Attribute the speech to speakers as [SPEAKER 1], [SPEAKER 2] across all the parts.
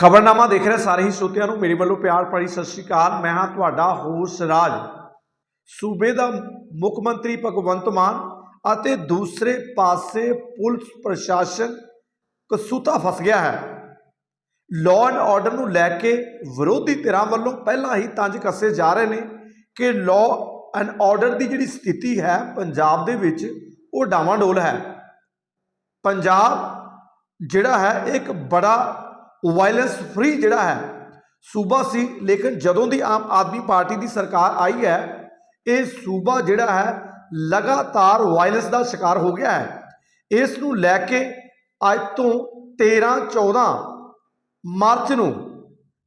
[SPEAKER 1] ਖਬਰਨਾਮਾ ਦੇਖ ਰਹੇ ਸਾਰੇ ਹੀ ਸਰੋਤਿਆਂ ਨੂੰ ਮੇਰੇ ਵੱਲੋਂ ਪਿਆਰ ਭਰੀ ਸਤਿ ਸ਼੍ਰੀ ਅਕਾਲ। ਮੈਂ ਹਾਂ ਤੁਹਾਡਾ ਹੋਸ ਰਾਜ। ਸੂਬੇ ਦਾ ਮੁੱਖ ਮੰਤਰੀ ਭਗਵੰਤ ਮਾਨ ਅਤੇ ਦੂਸਰੇ ਪਾਸੇ ਪੁਲਿਸ ਪ੍ਰਸ਼ਾਸਨ ਕਸੂਤਾ ਫਸ ਗਿਆ ਹੈ। ਲਾਅ ਐਂਡ ਆਰਡਰ ਨੂੰ ਲੈ ਕੇ ਵਿਰੋਧੀ ਧਿਰਾਂ ਵੱਲੋਂ ਪਹਿਲਾਂ ਹੀ ਤੰਜ ਕੱਸੇ ਜਾ ਰਹੇ ਨੇ ਕਿ ਲਾਅ ਐਂਡ ਆਰਡਰ ਦੀ ਜਿਹੜੀ ਸਥਿਤੀ ਹੈ ਪੰਜਾਬ ਦੇ ਵਿੱਚ ਉਹ ਡਾਵਾਂਡੋਲ ਹੈ। ਪੰਜਾਬ ਜਿਹੜਾ ਹੈ ਇੱਕ ਬੜਾ ਵਾਇਲੈਂਸ ਫ੍ਰੀ ਜਿਹੜਾ ਹੈ, ਸੂਬਾ ਸੀ, ਲੇਕਿਨ ਜਦੋਂ ਦੀ ਆਮ ਆਦਮੀ ਪਾਰਟੀ ਦੀ ਸਰਕਾਰ ਆਈ ਹੈ, ਇਹ ਸੂਬਾ ਜਿਹੜਾ ਹੈ ਲਗਾਤਾਰ ਵਾਇਲੈਂਸ ਦਾ ਸ਼ਿਕਾਰ ਹੋ ਗਿਆ ਹੈ। ਇਸ ਨੂੰ ਲੈ ਕੇ ਅੱਜ ਤੋਂ 13 14 ਮਾਰਚ ਨੂੰ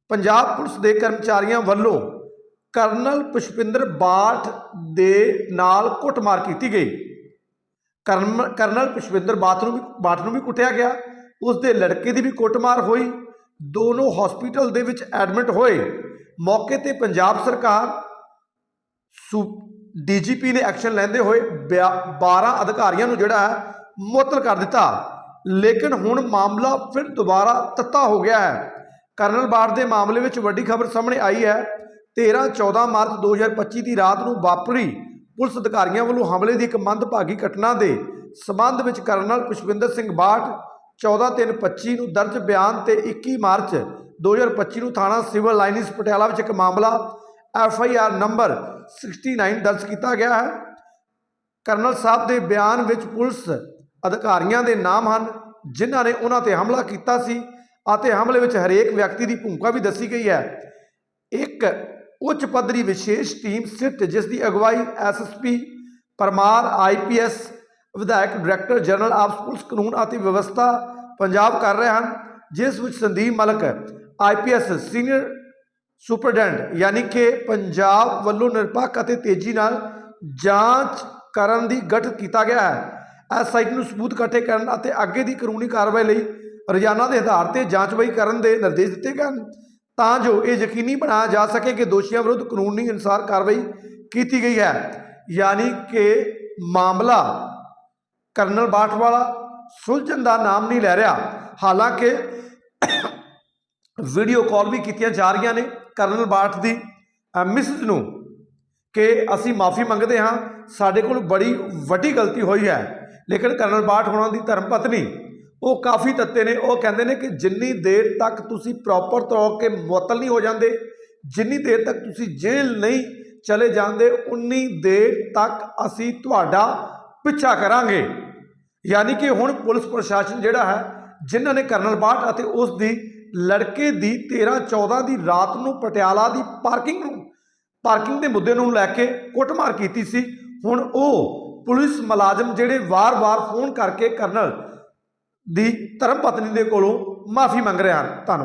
[SPEAKER 1] ਪੰਜਾਬ ਪੁਲਿਸ ਦੇ ਕਰਮਚਾਰੀਆਂ ਵੱਲੋਂ ਕਰਨਲ ਪੁਸ਼ਪਿੰਦਰ ਬਾਠ ਦੇ ਨਾਲ ਕੁੱਟਮਾਰ ਕੀਤੀ ਗਈ। ਕਰਨਲ ਪੁਸ਼ਪਿੰਦਰ ਬਾਠ ਨੂੰ ਵੀ, ਬਾਠ ਨੂੰ ਵੀ ਕੁੱਟਿਆ ਗਿਆ। ਉਸ ਦੇ ਲੜਕੇ ਦੀ ਵੀ ਕੁੱਟਮਾਰ ਹੋਈ। ਦੋਨੋਂ ਹਸਪੀਟਲ ਦੇ ਵਿੱਚ ਐਡਮਿਟ ਹੋਏ। ਮੌਕੇ ਤੇ ਪੰਜਾਬ ਸਰਕਾਰ, ਸੂ ਡੀਜੀਪੀ ਨੇ ਐਕਸ਼ਨ ਲੈਂਦੇ ਹੋਏ ਬਿਆ- 12 ਅਧਿਕਾਰੀਆਂ ਨੂੰ ਜਿਹੜਾ ਹੈ, ਮੁਅੱਤਲ ਕਰ ਦਿੱਤਾ। ਲੇਕਿਨ ਹੁਣ ਮਾਮਲਾ ਫਿਰ ਦੁਬਾਰਾ ਤੱਤਾ ਹੋ ਗਿਆ ਹੈ। ਕਰਨਲ ਬਾਠ ਦੇ ਮਾਮਲੇ ਵਿੱਚ ਵੱਡੀ ਖਬਰ ਸਾਹਮਣੇ ਆਈ ਹੈ। 13 14 ਮਾਰਚ 2025 ਦੀ ਰਾਤ ਨੂੰ ਵਾਪਰੀ ਪੁਲਿਸ ਅਧਿਕਾਰੀਆਂ ਵੱਲੋਂ ਹਮਲੇ ਦੀ ਇੱਕ ਮੰਦਭਾਗੀ ਘਟਨਾ ਦੇ ਸਬੰਧ ਵਿੱਚ ਕਰਨਲ ਪੁਸ਼ਪਿੰਦਰ ਸਿੰਘ ਬਾਠ 14/3/25 ਨੂੰ ਦਰਜ ਬਿਆਨ ਤੇ 21 ਮਾਰਚ 2025 ਨੂੰ ਥਾਣਾ ਸਿਵਲ ਲਾਈਨਸ ਪਟਿਆਲਾ ਵਿੱਚ ਇੱਕ ਮਾਮਲਾ ਐਫ ਆਈ ਆਰ ਨੰਬਰ 69 ਦਰਜ ਕੀਤਾ ਗਿਆ ਹੈ। ਕਰਨਲ ਸਾਹਿਬ ਦੇ ਬਿਆਨ ਵਿੱਚ ਪੁਲਿਸ ਅਧਿਕਾਰੀਆਂ ਦੇ ਨਾਮ ਹਨ, ਜਿਨ੍ਹਾਂ ਨੇ ਉਹਨਾਂ ਤੇ ਹਮਲਾ ਕੀਤਾ ਸੀ ਅਤੇ ਹਮਲੇ ਵਿੱਚ ਹਰੇਕ ਵਿਅਕਤੀ ਦੀ ਭੂਮਿਕਾ ਵੀ ਦੱਸੀ ਗਈ ਹੈ। ਇੱਕ ਉੱਚ ਪੱਧਰੀ ਵਿਸ਼ੇਸ਼ ਟੀਮ ਸਿੱਟ ਜਿਸ ਦੀ ਅਗਵਾਈ ਐਸਐਸਪੀ ਪਰਮਾਰ ਆਈਪੀਐਸ ਵਿਧਾਇਕ, ਡਾਇਰੈਕਟਰ ਜਨਰਲ ਆਫ ਪੁਲਿਸ ਕਾਨੂੰਨ ਅਤੇ ਵਿਵਸਥਾ ਪੰਜਾਬ ਕਰ ਰਹੇ ਹਨ, ਜਿਸ ਵਿੱਚ Sandeep Malik IPS senior superintendent ਯਾਨੀ ਕਿ ਪੰਜਾਬ ਵੱਲੋਂ ਨਿਰਪੱਖ ਅਤੇ ਤੇਜ਼ੀ ਨਾਲ ਜਾਂਚ ਕਰਨ ਦੀ ਗਠਿਤ ਕੀਤਾ ਗਿਆ ਹੈ। ਇਸ ਸਾਈਟ ਨੂੰ ਸਬੂਤ ਇਕੱਠੇ ਕਰਨ ਅਤੇ ਅੱਗੇ ਦੀ ਕਾਨੂੰਨੀ ਕਾਰਵਾਈ ਲਈ ਰੋਜ਼ਾਨਾ ਦੇ ਆਧਾਰ ਤੇ ਜਾਂਚਬਾਈ ਕਰਨ ਦੇ ਨਿਰਦੇਸ਼ ਦਿੱਤੇ ਗਏ ਹਨ। ਤਾਂ ਜੋ ਇਹ ਯਕੀਨੀ ਬਣਾਇਆ ਜਾ ਸਕੇ ਕਿ ਦੋਸ਼ੀਆਂ ਵਿਰੁੱਧ ਕਾਨੂੰਨੀ ਅਨੁਸਾਰ ਕਾਰਵਾਈ ਕੀਤੀ ਗਈ ਹੈ। ਯਾਨੀ ਕਿ ਮਾਮਲਾ ਕਰਨਲ ਬਾਠ ਵਾਲਾ ਸੁਲਝਣ ਦਾ ਨਾਮ ਨਹੀਂ ਲੈ ਰਿਹਾ। ਹਾਲਾਂਕਿ ਵੀਡੀਓ ਕਾਲ ਵੀ ਕੀਤੀਆਂ ਜਾ ਰਹੀਆਂ ਨੇ ਕਰਨਲ ਬਾਠ ਦੀ। ਮਿਸਿਸ ਨੂੰ ਕਿ ਅਸੀਂ ਮਾਫੀ ਮੰਗਦੇ ਹਾਂ, ਸਾਡੇ ਕੋਲ ਬੜੀ ਵੱਡੀ ਗਲਤੀ ਹੋਈ ਹੈ। ਲੇਕਿਨ ਕਰਨਲ ਬਾਠ ਹੋਣਾ ਦੀ ਧਰਮ ਪਤਨੀ, ਉਹ ਕਾਫੀ ਤੱਤੇ ਨੇ। ਉਹ ਕਹਿੰਦੇ ਨੇ ਕਿ ਜਿੰਨੀ ਦੇਰ ਤੱਕ ਤੁਸੀਂ ਪ੍ਰੋਪਰ ਤੌਰ ਕੇ ਮੁਅੱਤਲ ਨਹੀਂ ਹੋ ਜਾਂਦੇ, ਜਿੰਨੀ ਦੇਰ ਤੱਕ ਤੁਸੀਂ ਜੇਲ੍ਹ ਨਹੀਂ ਚਲੇ ਜਾਂਦੇ, ਉਨੀ ਦੇਰ ਤੱਕ ਅਸੀਂ ਤੁਹਾਡਾ ਪਿੱਛਾ ਕਰਾਂਗੇ। ਯਾਨੀ ਕਿ ਹੁਣ ਪੁਲਿਸ ਪ੍ਰਸ਼ਾਸਨ ਜਿਹੜਾ ਹੈ, ਜਿਨ੍ਹਾਂ ਨੇ ਕਰਨਲ ਬਾਟ ਅਤੇ ਉਸ ਦੀ ਲੜਕੇ ਦੀ 13 14 ਦੀ ਰਾਤ ਨੂੰ ਪਟਿਆਲਾ ਦੀ ਪਾਰਕਿੰਗ ਨੂੰ, ਪਾਰਕਿੰਗ ਦੇ ਮੁੱਦੇ ਨੂੰ ਲੈ ਕੇ ਕੁੱਟਮਾਰ ਕੀਤੀ ਸੀ। ਹੁਣ ਉਹ ਪੁਲਿਸ ਮੁਲਾਜ਼ਮ ਜਿਹੜੇ ਵਾਰ-ਵਾਰ ਫੋਨ ਕਰਕੇ ਕਰਨਲ ਦੀ ਧਰਮ ਪਤਨੀ ਦੇ ਕੋਲੋਂ ਮਾਫੀ ਮੰਗ ਰਹੇ ਹਨ। ਧੰਨਵਾਦ।